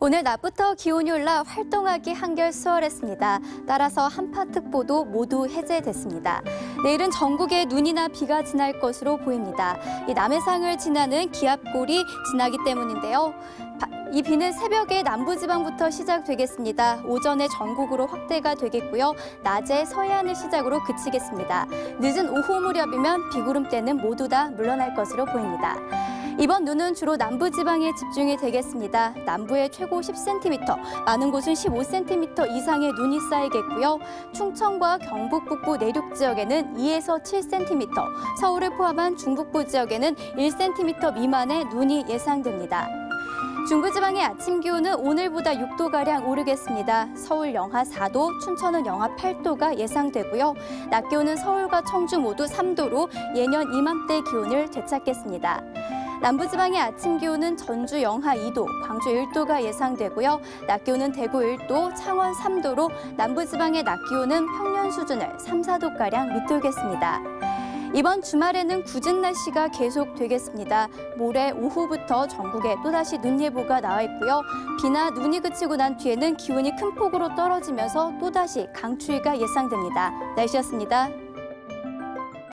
오늘 낮부터 기온이 올라 활동하기 한결 수월했습니다. 따라서 한파특보도 모두 해제됐습니다. 내일은 전국에 눈이나 비가 지날 것으로 보입니다. 이 남해상을 지나는 기압골이 지나기 때문인데요. 이 비는 새벽에 남부지방부터 시작되겠습니다. 오전에 전국으로 확대가 되겠고요. 낮에 서해안을 시작으로 그치겠습니다. 늦은 오후 무렵이면 비구름대는 모두 다 물러날 것으로 보입니다. 이번 눈은 주로 남부 지방에 집중이 되겠습니다. 남부에 최고 10cm, 많은 곳은 15cm 이상의 눈이 쌓이겠고요. 충청과 경북 북부 내륙 지역에는 2에서 7cm, 서울을 포함한 중북부 지역에는 1cm 미만의 눈이 예상됩니다. 중부지방의 아침 기온은 오늘보다 6도가량 오르겠습니다. 서울 영하 4도, 춘천은 영하 8도가 예상되고요. 낮 기온은 서울과 청주 모두 3도로 예년 이맘때 기온을 되찾겠습니다. 남부지방의 아침 기온은 전주 영하 2도, 광주 1도가 예상되고요. 낮 기온은 대구 1도, 창원 3도로 남부지방의 낮 기온은 평년 수준을 3, 4도가량 밑돌겠습니다. 이번 주말에는 굳은 날씨가 계속되겠습니다. 모레 오후부터 전국에 또다시 눈 예보가 나와 있고요. 비나 눈이 그치고 난 뒤에는 기온이 큰 폭으로 떨어지면서 또다시 강추위가 예상됩니다. 날씨였습니다.